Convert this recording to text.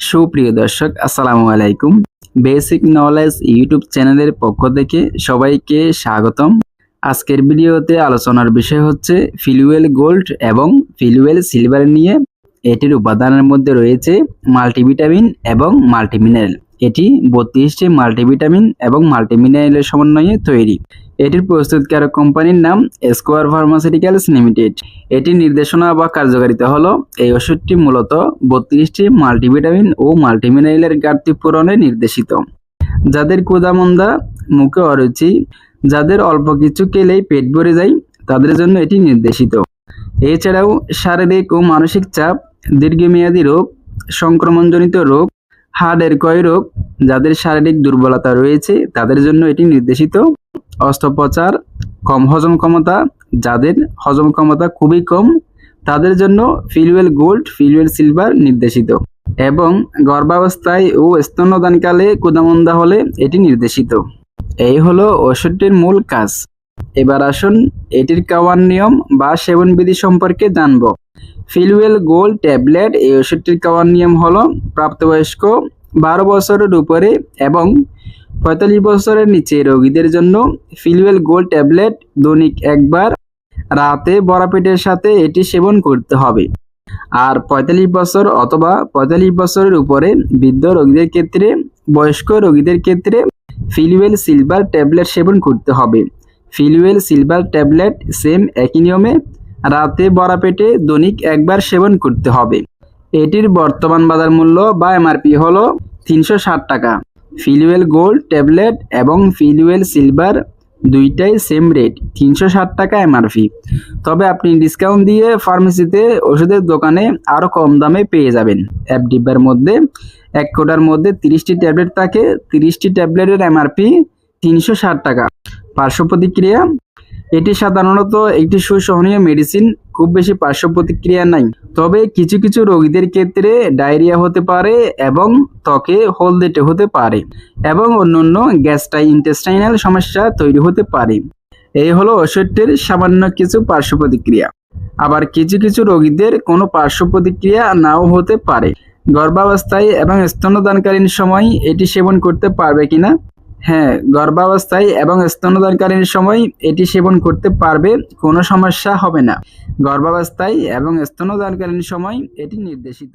সুপ্রিয় দর্শক, আসসালামু আলাইকুম। বেসিক নলেজ ইউটিউব চ্যানেলের পক্ষ থেকে সবাইকে স্বাগতম। আজকের ভিডিওতে আলোচনার বিষয় হচ্ছে ফিলুয়েল গোল্ড এবং ফিলুয়েল সিলভার নিয়ে। এটির উপাদানের মধ্যে রয়েছে মাল্টিভিটামিন এবং মাল্টিমিনারেল। এটি বত্রিশটি মাল্টিভিটামিন এবং মাল্টিমিনারেলের সমন্বয়ে তৈরি। এটির প্রস্তুতকারক কোম্পানির নাম স্কোয়ার ফার্মাসিউটিক্যালস লিমিটেড এটির নির্দেশনা বা কার্যকারিতা হলো, এই ওষুধটি মূলত বত্রিশটি মাল্টিভিটামিন ও মাল্টিমিনারেলের ঘাটতি পূরণে নির্দেশিত। যাদের ক্ষুধামন্দা, মুখে অরুচি, যাদের অল্প কিছু খেলেই পেট ভরে যায়, তাদের জন্য এটি নির্দেশিত। এছাড়াও শারীরিক ও মানসিক চাপ, দীর্ঘমেয়াদী রোগ, সংক্রমণজনিত রোগ হাড়ের ক্ষয় রোগ যাদের শারীরিক দুর্বলতা রয়েছে, তাদের জন্য এটি নির্দেশিত। অস্ত্রোপচার, কম হজম ক্ষমতা, যাদের হজম ক্ষমতা খুবই কম, তাদের জন্য ফিলুয়েল গোল্ড ফিলুয়েল সিলভার নির্দেশিত। এবং গর্ভাবস্থায় ও স্তন্যদানকালে কুদামন্দা হলে এটি নির্দেশিত। এই হলো ওষুধটির মূল কাজ। এবার আসুন, এটির খাওয়ার নিয়ম বা সেবনবিধি সম্পর্কে জানব। ফিলওয়েল গোল্ড ট্যাবলেট, এই ওষুধটির খাওয়ার নিয়ম হলো প্রাপ্তবয়স্ক বারো বছরের উপরে এবং পঁয়তাল্লিশ বছরের নিচে রোগীদের জন্য ফিলওয়েল গোল্ড ট্যাবলেট দৈনিক একবার রাতে বড়া পেটের সাথে এটি সেবন করতে হবে। আর পঁয়তাল্লিশ বছর অথবা পঁয়তাল্লিশ বছরের উপরে বৃদ্ধ রোগীদের ক্ষেত্রে, বয়স্ক রোগীদের ক্ষেত্রে ফিলওয়েল সিলভার ট্যাবলেট সেবন করতে হবে। ফিলুয়েল সিলভার ট্যাবলেট সেম একই নিয়মে রাতে বড়া পেটে দৈনিক একবার সেবন করতে হবে। এটির বর্তমান বাজার মূল্য বা এমআরপি হল তিনশো ষাট টাকা। ফিলুয়েল গোল্ড ট্যাবলেট এবং ফিলুয়েল সিলভার দুইটাই সেম রেট, তিনশো ষাট টাকা এমআরপি। তবে আপনি ডিসকাউন্ট দিয়ে ফার্মেসিতে ওষুধের দোকানে আরও কম দামে পেয়ে যাবেন। এক ডিব্বার মধ্যে এক কোটার মধ্যে তিরিশটি ট্যাবলেট থাকে, তিরিশটি ট্যাবলেটের এমআরপি তিনশো ষাট টাকা। পার্শ্ব প্রতিক্রিয়া। এটি সাধারণত একটি সুসহনীয় মেডিসিন খুব বেশি পার্শ্ব প্রতিক্রিয়া নাই। তবে কিছু কিছু রোগীদের ক্ষেত্রে ডায়রিয়া হতে পারে এবং ত্বকে হলদেটে হতে পারে এবং অন্যান্য গ্যাস্ট্রাই ইন্টেস্টাইনাল সমস্যা তৈরি হতে পারে। এই হলো ওষুধটির সামান্য কিছু পার্শ্ব প্রতিক্রিয়া। আবার কিছু কিছু রোগীদের কোনো পার্শ্ব প্রতিক্রিয়া নাও হতে পারে। গর্ভাবস্থায় এবং স্তন্যদানকালীন সময় এটি সেবন করতে পারবে কিনা হ্যাঁ গর্ভাবস্থায় এবং স্তনদানকারীর সময় এটি সেবন করতে পারবে, কোনো সমস্যা হবে না। গর্ভাবস্থায় এবং স্তনদানকারীর সময় এটি নির্দেশিত।